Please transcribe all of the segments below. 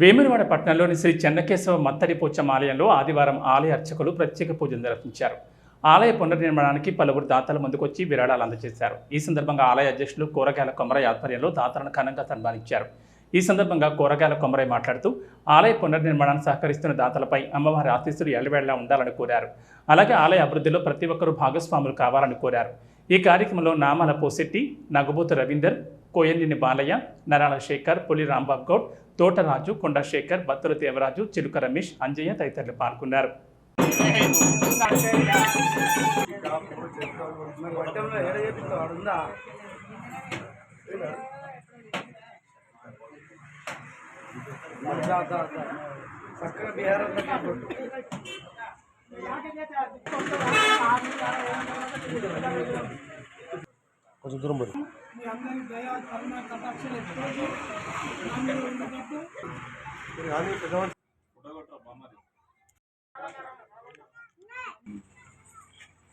వేములవాడ పట్టణంలోని శ్రీ చెన్నకేశవ మత్తడి ఆలయంలో ఆదివారం ఆలయ అర్చకులు ప్రత్యేక పూజలు నిర్వహించారు. ఆలయ పునర్నిర్మాణానికి పలువురు దాతలు ముందుకొచ్చి విరాళాలు అందజేశారు. ఈ సందర్భంగా ఆలయ అధ్యక్షులు కూరగాయల కొమరయ్య ఆధ్వర్యంలో దాతలను ఘనంగా సన్మానించారు. ఈ సందర్భంగా కూరగాయల కొమరయ్య మాట్లాడుతూ ఆలయ పునర్నిర్మాణానికి సహకరిస్తున్న దాతలపై అమ్మవారి ఆశీస్సులు ఎల్లవేళ్ళా ఉండాలని కోరారు. అలాగే ఆలయ అభివృద్ధిలో ప్రతి ఒక్కరూ భాగస్వాములు కావాలని కోరారు. ఈ కార్యక్రమంలో నామాల పోసెట్టి నగబోతు రవీందర్ కోయన్నిని బాలయ్య నరాల శేఖర్ పులి రాంబాబు గౌడ్ తోటరాజు కొండశేఖర్ బత్తుల దేవరాజు చిలుక రమేష్ అంజయ్య తదితరులు పాల్గొన్నారు. చక్కగా బీహార్ కొంచెం దూరం పోయి. మీ అందరి దయా కరుణ కటాక్షలు ఎప్పుడూ ఉండేటట్టు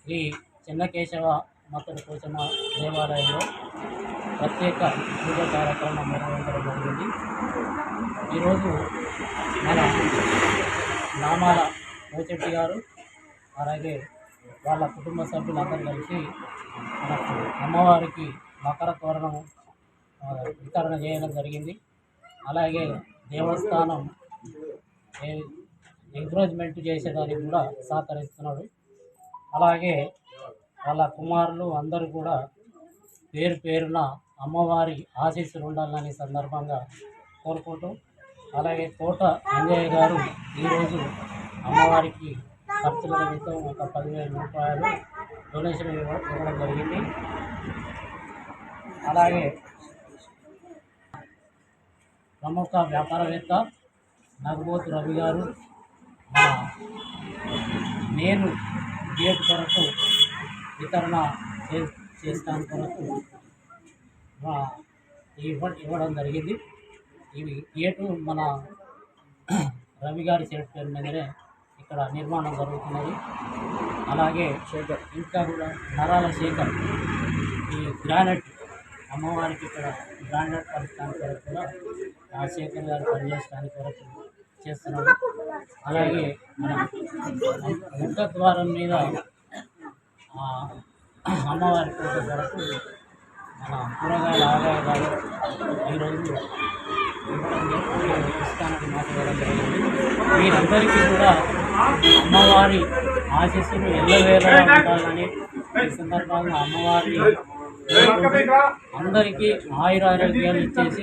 శ్రీ చెన్నకేశవ మతడు పోచమ్మ దేవాలయంలో ప్రత్యేక పూజ కార్యక్రమం నిర్వహించడం జరిగింది. ఈరోజు మన నామాల పోచెట్టి గారు అలాగే వాళ్ళ కుటుంబ సభ్యులందరూ కలిసి మనకు అమ్మవారికి మకర తోరణం వితరణ చేయడం జరిగింది. అలాగే దేవస్థానం ఎంకరేజ్మెంట్ చేసేదానికి కూడా సహకరిస్తున్నాడు. అలాగే వాళ్ళ కుమారులు అందరూ కూడా పేరు పేరున అమ్మవారి ఆశీస్సులు ఉండాలని సందర్భంగా కోరుకుంటూ అలాగే కోట అంజయ్య గారు ఈరోజు అమ్మవారికి ఖర్చుల నిమిత్తం ఒక పదివేల రూపాయలు డొనేషన్ ఇవ్వడం జరిగింది. అలాగే ప్రముఖ వ్యాపారవేత్త నగబోతు రవి గారు నేను గేట్ కొరకు వితరణ చే చేస్తాను కొరకు ఆ, ఇవ్వ ఇవ్వడం జరిగింది. ఇవి గేటు మన రవి గారి చేతి పేరు మీదనే ఇక్కడ నిర్మాణం జరుగుతున్నది. అలాగే శేఖర్ ఇంకా కూడా నరాల శేఖర్ ఈ గ్రానైట్ అమ్మవారికి ఇక్కడ బ్రాండెడ్ పడటానికి కొరకు కూడా రాజశేఖర్ గారు పనిచేయడానికి కొరకు చేస్తున్నారు అలాగే మన ముఖ ద్వారం మీద అమ్మవారి పూజ కొరకు మన కూరగాయల ఆదాయాలు ఈరోజు ఇస్తానని మాట్లాడడం జరిగింది. మీరందరికీ కూడా అమ్మవారి ఆశీస్సులు ఎల్లవేళ ఉండాలని ఈ సందర్భంగా అమ్మవారిని అందరికీ ఆయురారోగ్యాలు ఇచ్చేసి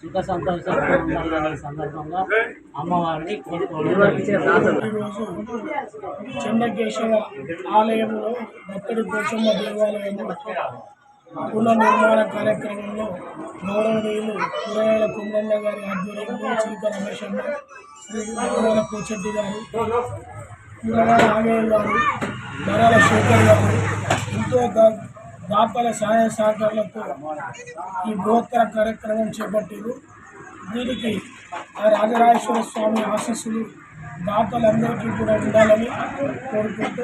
సుఖ సంతోషంగా ఉండాలనే సందర్భంగా అమ్మవారిని కోరుకోవడం చెన్నకేశవ ఆలయంలో భక్తుడి పోచమ్మ దేవాలయంలో పునర్నిర్మాణ కార్యక్రమంలో గౌరవనీయులు కూరగాయల కుమ్రన్న గారి ఆధ్వర్యంలో చిలుక రమేశమ్మ శ్రీ గౌరవ పోచెడ్డి గారు కూరగాయల ఆలయం గారు నరాల శేఖర్ గారు ఎంతో దాతల సహాయ సహకారాలతో ఈ బృహత్తర కార్యక్రమం చేపట్టారు దీనికి ఆ రాజరాజేశ్వర స్వామి ఆశీస్సులు దాతలందరికీ కూడా ఉండాలని కోరుకుంటూ